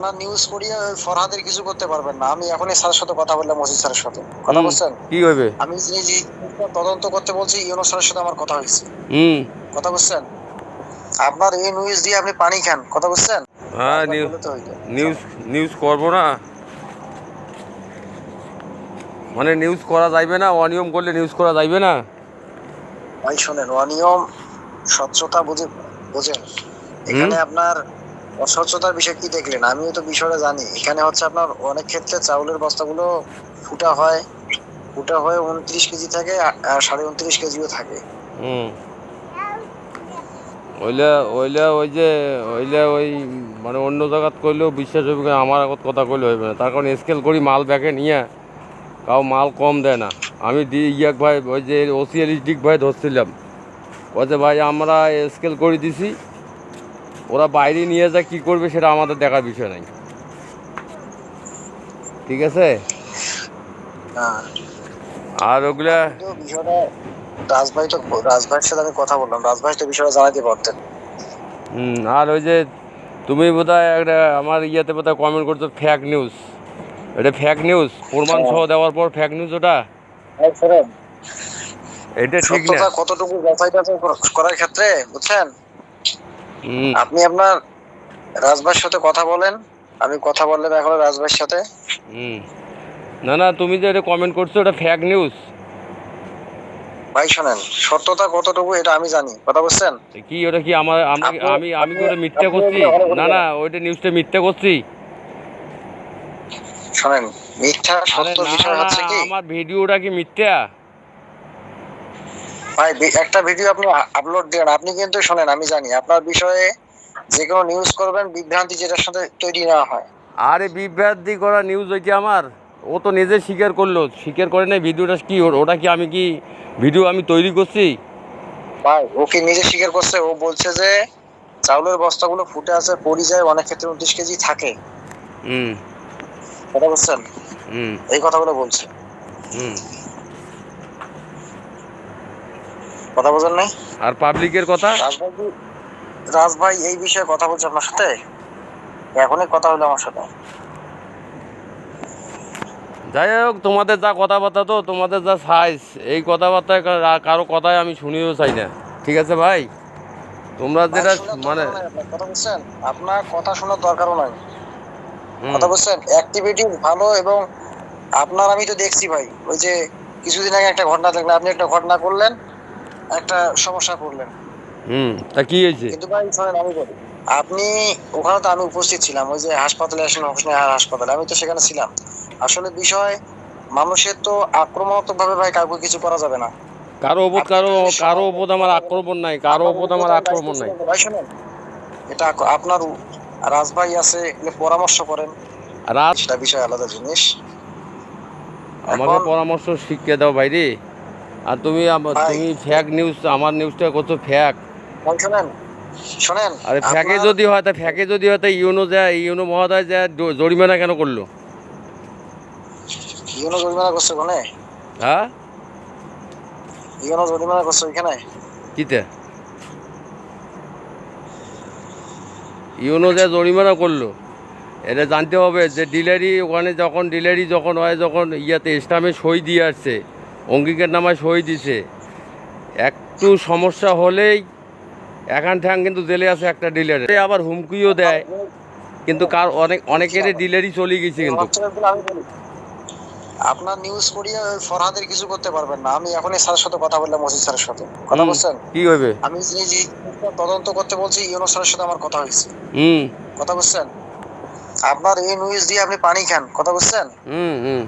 আপনার নিউজ করিয়ে ফরহাদের কিছু করতে পারবেন না। আমি এখনই স্যারের সাথে কথা বললাম স্যারের সাথে। কথা বলছেন? কি হইবে? আমি যে যে তদন্ত করতে বলছি ইউনো স্যারের সাথে আমার কথা হয়েছে। হুম। কথা আপনার এই নিউজ দিয়ে আপনি পানি খান। কথা হ্যাঁ। নিউজ নিউজ করব না। মানে নিউজ করা যাইবে না অনিয়ম করলে নিউজ করা যাইবে না। ভাই শোনেন অনিয়ম স্বচ্ছতা বুঝে বোঝেন। এখানে আপনার অস্বচ্ছতার বিষয় কি দেখলেন? আমিও তো বিষয়টা জানি। এখানে হচ্ছে আপনার অনেক ক্ষেত্রে চাউলের বস্তাগুলো ফুটা হয়। ফুটা হয়ে উনত্রিশ কেজি থাকে আর- সাড়ে উনত্রিশ কেজিও থাকে। ওইলে ওইলে ওই যে, ওইলে ওই মানে অন্য জায়গাত করলেও বিশ্বাস কিন্তু আমার আগত কথা কইলে হইবে না। তার কারণ স্কেল করি মাল ব্যাগে নিয়ে কাউ মাল কম দেয় না। আমি দি, ইয়াক ভাই, ওই যে ওসিএল ডিক ভাই ধরছিলাম। বলছে ভাই, আমরা স্কেল করে দিছি ওরা বাইরে নিয়ে যায় কী করবে সেটা আমাদের দেখার বিষয় নাই। ঠিক আছে? হ্যাঁ আর ওগুলা রাজভাই তো রাজভাইয়ের সাথে আমি কথা বললাম। রাজভাই তো বিষয়টা জানাতে পারতেন হুম আর ওই যে তুমি বোধহয় একটা আমার ইয়েতে বোধহয় কমেন্ট করছ ফ্যাক নিউজ এটা ফ্যাক নিউজ প্রমাণ সহ দেওয়ার পর ফ্যাক নিউজ ওটা? এটা ঠিক না। কতটুকু যাচাই করার ক্ষেত্রে বুঝছেন? আপনি আপনার রাজভাইয়ের সাথে কথা বলেন। আমি কথা বললাম এখন রাজভাইয়ের সাথে। না না তুমি যে এটা কমেন্ট করছ এটা ফ্যাক নিউজ ভাই শোনেন সত্যতা কতটুকু এটা আমি জানি। কথা বুঝছেন কি ওটা কি আমার আমি আমি কি ওটা মিথ্যা করছি? না না ওইটা নিউজটা মিথ্যা করছি। শোনেন মিথ্যা সত্য বিষয় হচ্ছে কি? আমার ভিডিওটা কি মিথ্যা? ভাই একটা ভিডিও আপনি আপলোড দেন আপনি কিন্তু শোনেন আমি জানি। আপনার বিষয়ে যে কোনো নিউজ করবেন বিভ্রান্তি যেটার সাথে তৈরি না হয়। আরে বিভ্রান্তি করা নিউজ ওইটা আমার। ও তো নিজে স্বীকার করল। স্বীকার করে নাই ভিডিওটা কি ওর- ওটা কি আমি কি ভিডিও আমি তৈরি করছি? ভাই ও কি নিজে স্বীকার করছে? ও বলছে যে চাউলের বস্তাগুলো ফুটে আছে পড়ি যায় অনেক ক্ষেত্রে উনত্রিশ কেজি থাকে। হুম। কথা বুঝছেন হুম। এই কথাগুলো বলছে। হুম। কথা বোঝেন নাই? আর পাবলিকের কথা? কি- রাজভাই এই বিষয়ে কথা বলছে আপনার সাথে? এখনই কথা হলো আমার সাথে। যাই হোক তোমাদের যা কথাবার্তা তো তোমাদের যা সাইজ এই কথাবার্তায় কারও কথাই আমি শুনিও চাই না। ঠিক আছে ভাই? তোমরা যেটা মানে আপনার, কথা বুঝছেন আপনার কথা শোনার দরকারও নাই। কথা বুঝছেন অ্যাক্টিভিটি ভালো এবং আপনার আমি তো দেখছি ভাই ওই যে কিছুদিন আগে একটা ঘটনা দেখলেন আপনি একটা ঘটনা করলেন একটা সমস্যা করলেন হুম তা কি হয়েছে? কিন্তু ভাই শোনেন আমি বলি আপনি ওখানে তো আমি উপস্থিত ছিলাম ওই যে হাসপাতালে আসেন হাসপাতালে আমি তো সেখানে ছিলাম। আসলে বিষয় মানুষের তো আক্রমণাত্মক ভাবে ভাই কাউকে কিছু করা যাবে না। কারও ওপর কারও কারও ওপর আমার আক্রমণ নাই কারও ওপর আমার আক্রমণ নাই। ভাই শুনেন এটা আপনার রাজভাই আছে এগুলো পরামর্শ করেন। রাত সেটা বিষয় আলাদা জিনিস। আমাকে পরামর্শ শিখিয়ে দাও ভাইরে। আর তুমি তুমি ফ্যাক নিউজ আমার নিউজটা করছ ফ্যাক শোনেন শোনেন আরে ফ্যাকে যদি হয় তা ফ্যাকে যদি হয় তা ইউনো যায় ইউনো মহোদয় জ- জরিমানা কেন করল? ইউনো জরিমানা করছে ওখানে হ্যাঁ? ইউনো জরিমানা করছে ওইখানে? কিতে? ইউনো যে জরিমানা করল এটা জানতে হবে যে ডিলারি ওখানে যখন ডিলারি যখন হয় যখন ইয়াতে স্টামে সই দিয়ে আসছে অঙ্গিকের নামায় সই দিছে। একটু সমস্যা হলেই এখান ঠ্যাং কিন্তু জেলে আছে একটা ডিলারে আবার হুমকিও দেয় কিন্তু কার অনেক অনেকেরই ডিলারি চলে গেছে কিন্তু। আপনার নিউজ ওই ফরহাদের কিছু করতে পারবেন না। আমি এখনই স্যারের সাথে কথা বললাম মসজিদ স্যারের সাথে। কথা বলছেন? কি হইবে? আমি যে যে তদন্ত করতে বলছি ইউনো স্যারের সাথে আমার কথা হয়েছে। হুম। কথা বলছেন? আপনার এই নিউজ দিয়ে আপনি পানি খান। কথা বলছেন? হুম হুম।